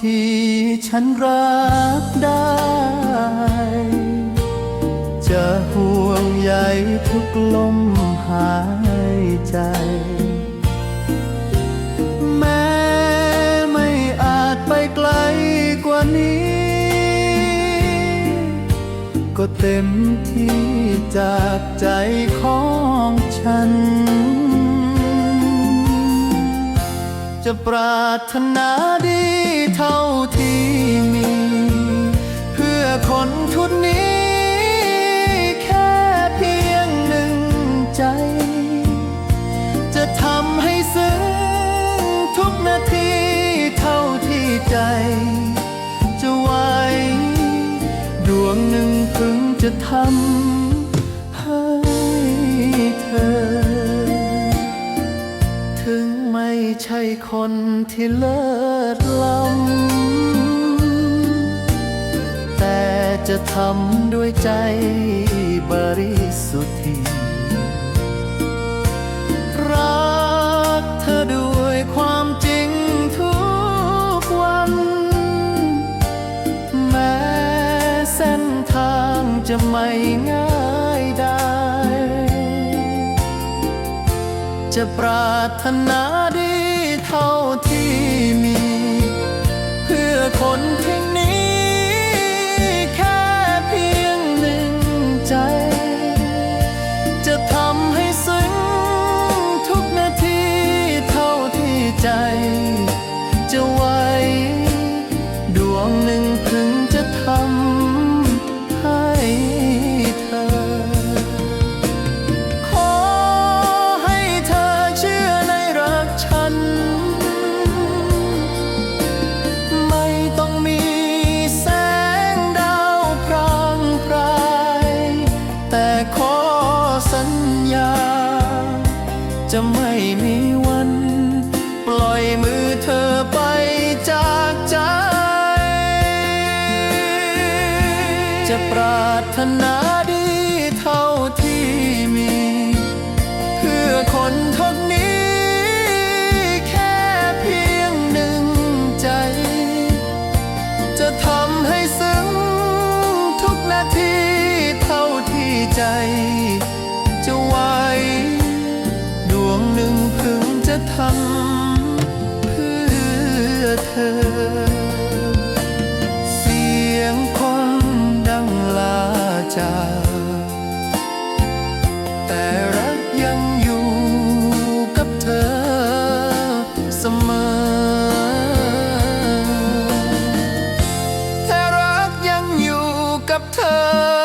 ที่ฉันรักได้ จะห่วงใยทุกลมหายใจ แม้ไม่อาจไปไกลกว่านี้ ก็เต็มที่จากใจของฉันจะปรารถนาดี เท่าที่มี เพื่อคนทุนนี้ แค่เพียงหนึ่งใจ จะทำให้ซึ้งทุกนาทีเท่าที่ใจ จะไหวดวงหนึ่งพึงจะทำให้เธอ ถึงไม่ใช่คนที่เลิศ ล้ำแต่จะทำด้วยใจบริสุทธิ์รักเธอด้วยความจริงทุกวัน แม้เส้นทางจะไม่ง่ายได้ จะปรารถนาดีเท่า คนที่นี้ ปรารถนาดีเท่าที่มี เพื่อคนทนนี้ แค่เพียงหนึ่งใจ จะทำให้ซึ้งทุกนาทีเท่าที่ใจ จะไหวดวงหนึ่งพึงจะทำเพื่อเธอ จากแต่รักยังอยู่กับเธอเสมอ แต่รักยังอยู่กับเธอ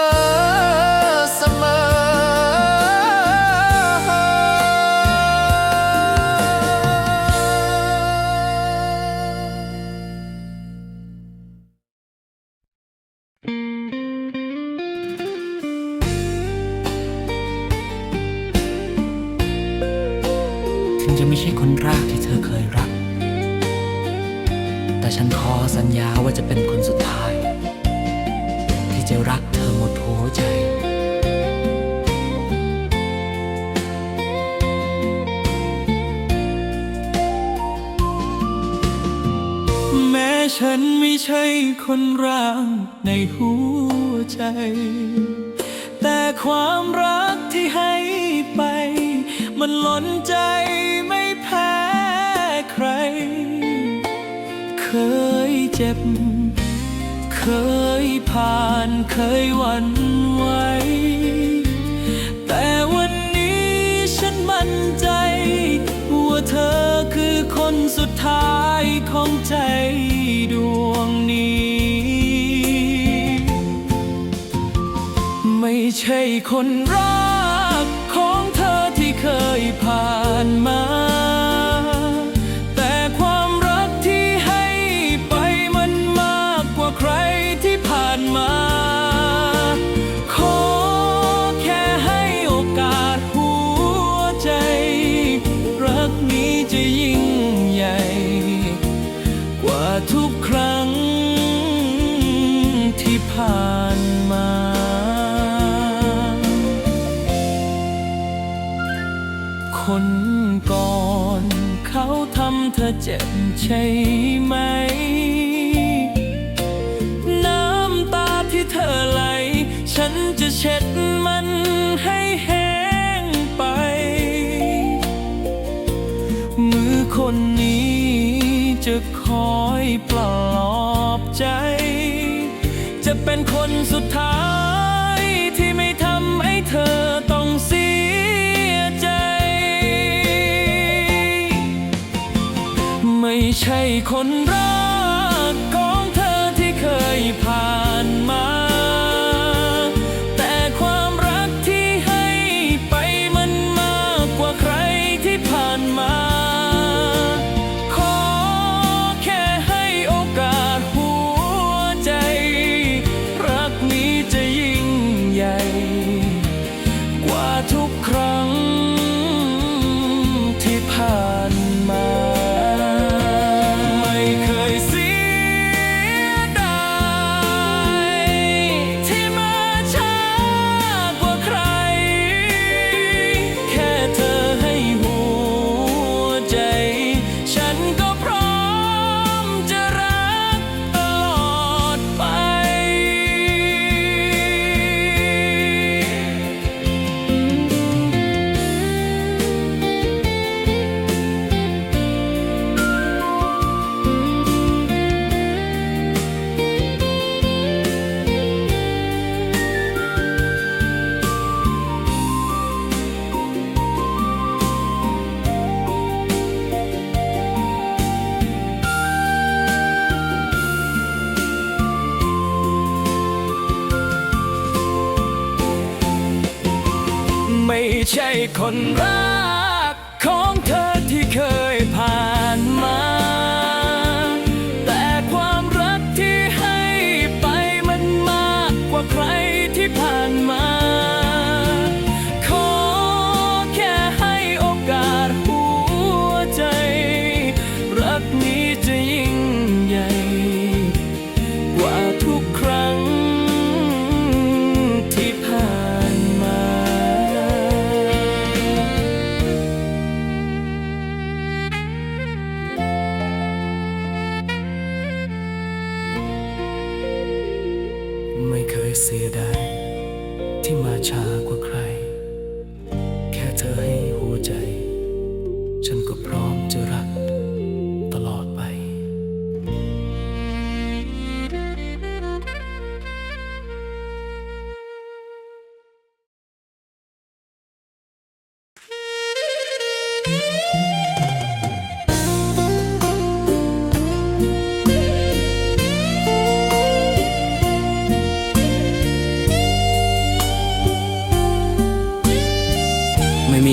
ใช่คนร่างในหัวใจ แต่ความรักที่ให้ไป มันล้นใจไม่แพ้ใคร เคยเจ็บ เคยผ่านเคยหวั่นไหวแต่วันนี้ฉันมั่นใจ ว่าเธอคือคนสุดท้ายของใจ ใช่คนรักของเธอที่เคยผ่านมา จ็บใช่ไหม น้ำตาที่เธอไหล ฉันจะเช็ดมันให้แห้งไป มือคนนี้จะคอยปลอบใจ จะเป็นคนสุด คน ใช่คนรัก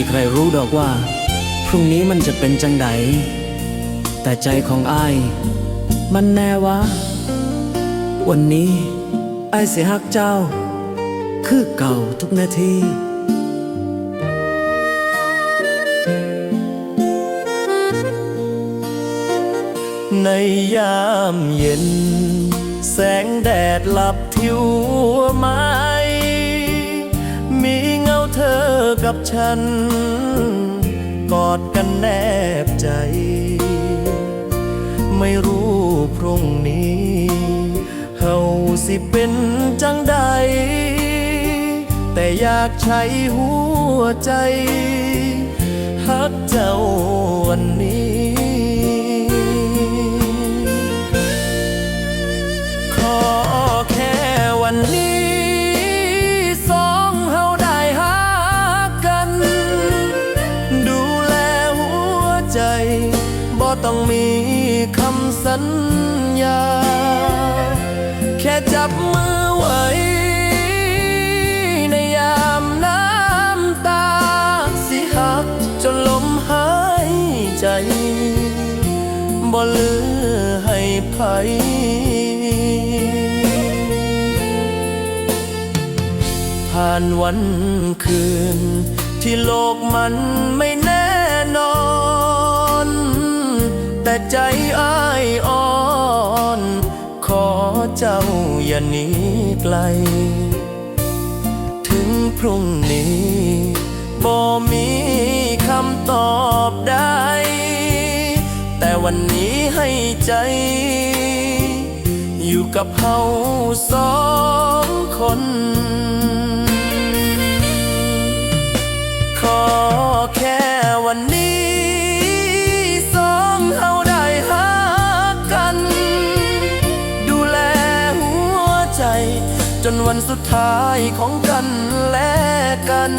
ใครรู้ดอกว่า พรุ่งนี้มันจะเป็นจังใดแต่ใจของอ้ายมันแน่วะ วันนี้อ้ายเสียหักเจ้า คือเก่าทุกนาทีในยามเย็น แสงแดดลับทิวไม้ กับฉัน กอดกันแนบใจ ไม่รู้พรุ่งนี้เฮาสิเป็นจังใด แต่อยากใช้หัวใจฮักเจ้าวันนี้ สัญญา แค่จับมือไว้ ในยามน้ำตา สิหักจนลมหายใจบ่เลือให้ไผผ่านวันคืน ที่โลกมันไม่แน่ ใจอ้ายอ่อน ขอเจ้าอย่าหนีไกล ถึงพรุ่งนี้บ่มีคำตอบได้ แต่วันนี้ให้ใจ อยู่กับเฮาสองคนขอแค่วันนี้ จจนวันสุดท้ายของกันและกัน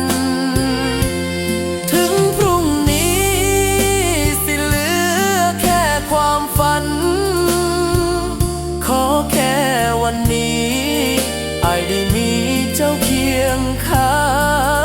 ถึงพรุ่งนี้สิเหลือแค่ความฝัน ขอแค่วันนี้ไอได้มีเจ้าเคียงข้าง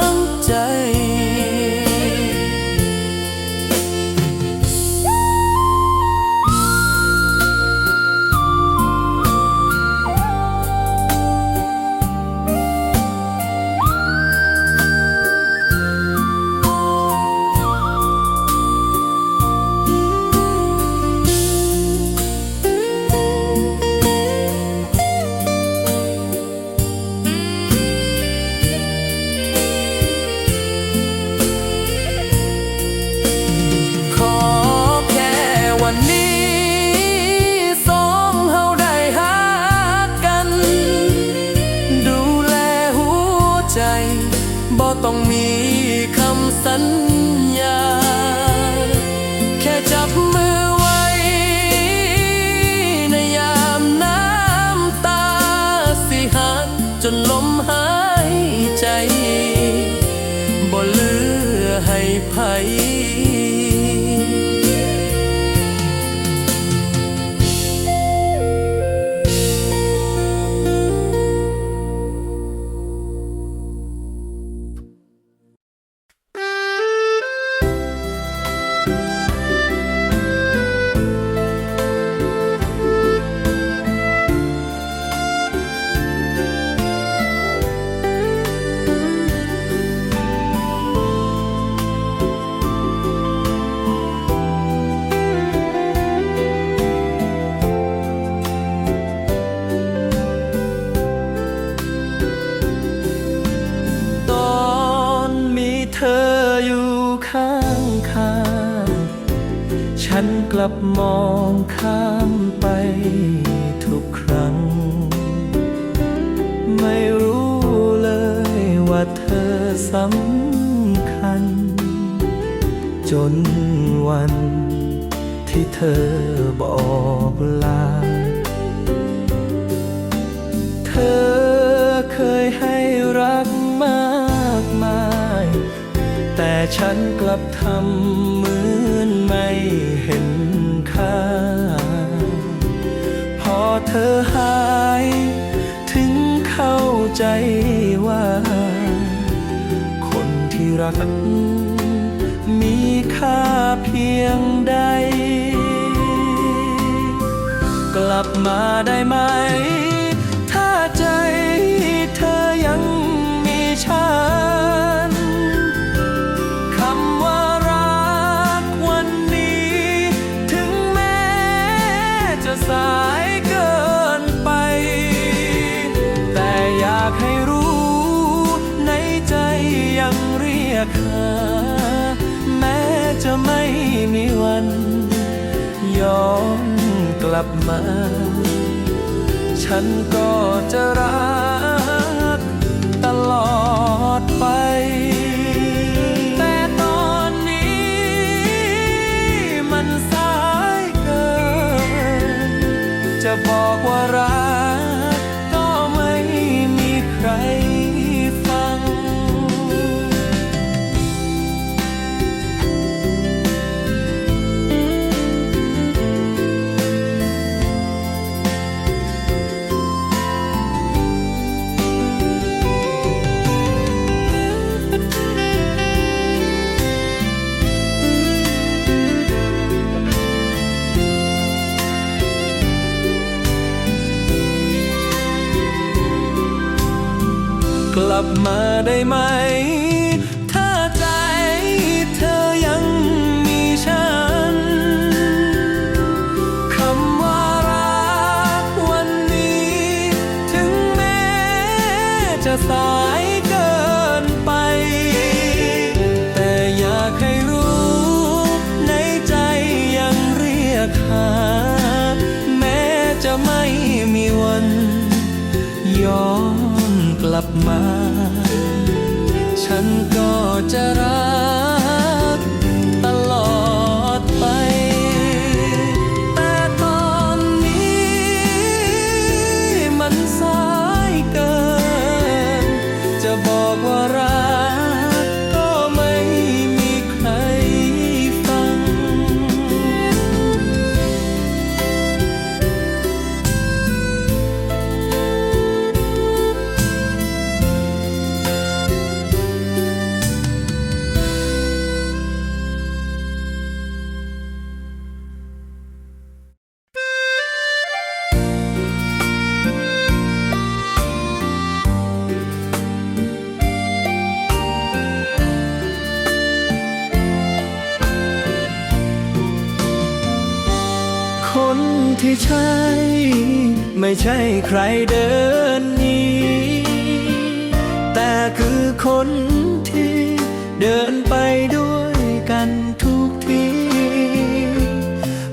ฉันกลับมองข้ามไปทุกครั้ง ไม่รู้เลยว่าเธอสำคัญ จนวันที่เธอบอกลา เธอเคยให้รักมากมาย แต่ฉันกลับทำเหมือนไม่ อเธอหาย ถึงเข้าใจว่า คนที่รัก มีค่าเพียงใด กลับมาได้ไหม ลับมา ฉันก็จะรักตลอดไป ใครเดินนีแต่คือคนที่เดินไปด้วยกันทุกที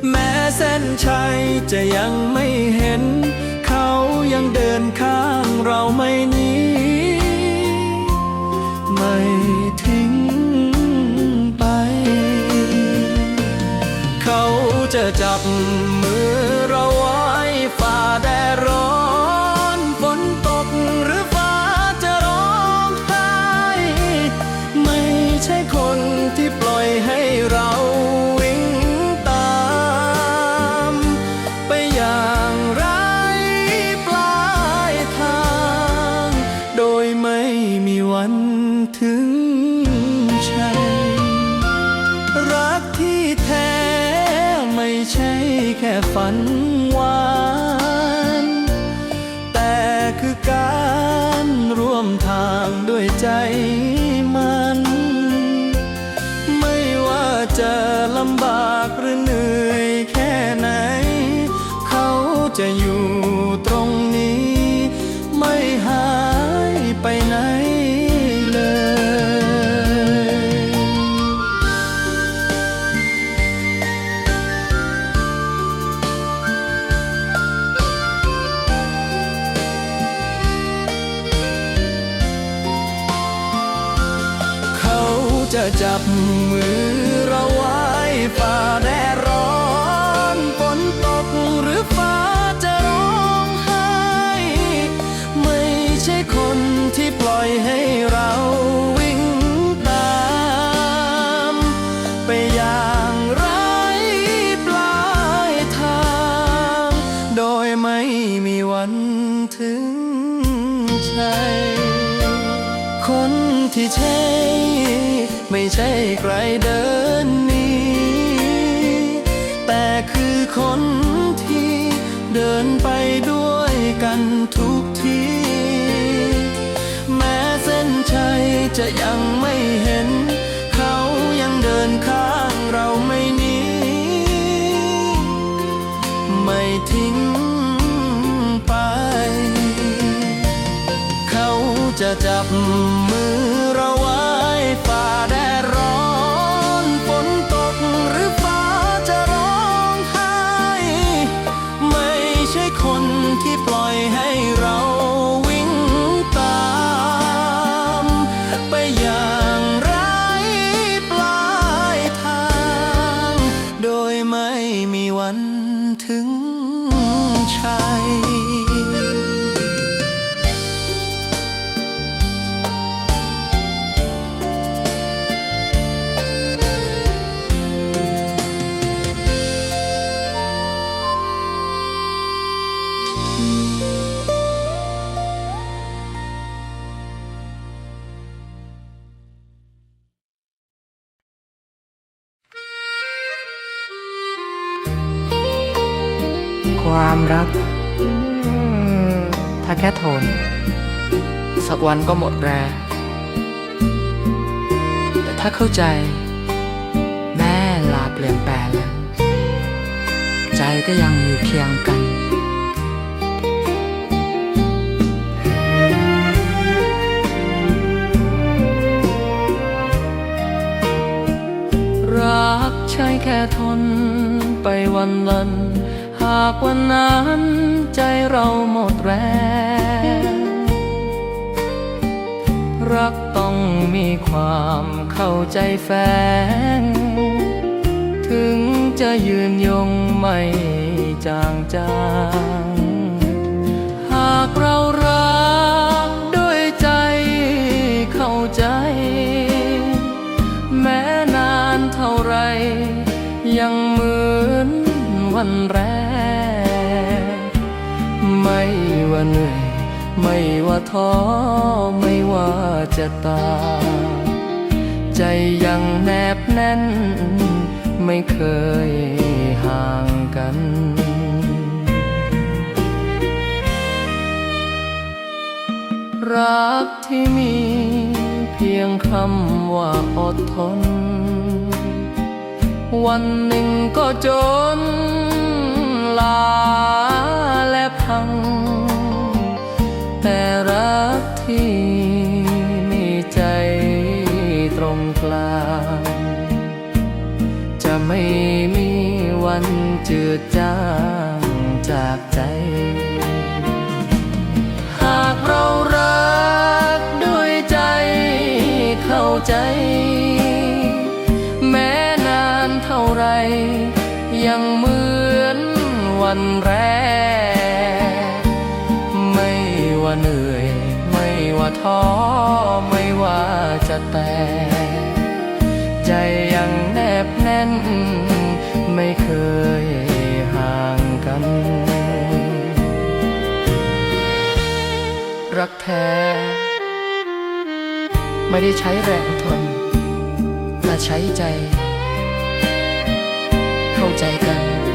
แม้เส้นชัยจะยังไม่เห็น เขายังเดินข้างเราไม่หนี จะจับมือเราไว้ฝ่า dentro ฝันถึงชัย วันก็หมดแรง แต่ถ้าเข้าใจ แม่ลาเปลี่ยนแปลงใจก็ยังอยู่เคียงกันรักใช่แค่ทนไปวันลัน หากวันนั้นใจเราหมดแรง รักต้องมีความเข้าใจแฝง ถึงจะยืนยงไม่จางจาง หากเรารักด้วยใจเข้าใจ แม้นานเท่าไร ยังเหมือนวันแรก ไม่ว่าท้อไม่ว่าจะตา ใจยังแนบแน่น ไม่เคยห่างกันรักที่มีเพียงคำว่าอดทน วันหนึ่งก็จนลาและพัง แต่รักที่มีใจตรงกลาง จะไม่มีวันจืดจางจากใจ หากเรารักด้วยใจเข้าใจ แม้นานเท่าไร ยังเหมือนวันแรก ท้อไม่ว่าจะแต่ใจยังแนบแน่น ไม่เคยห่างกัน รักแท้ ไม่ได้ใช้แรงทนแต่ใช้ใจ เข้าใจกัน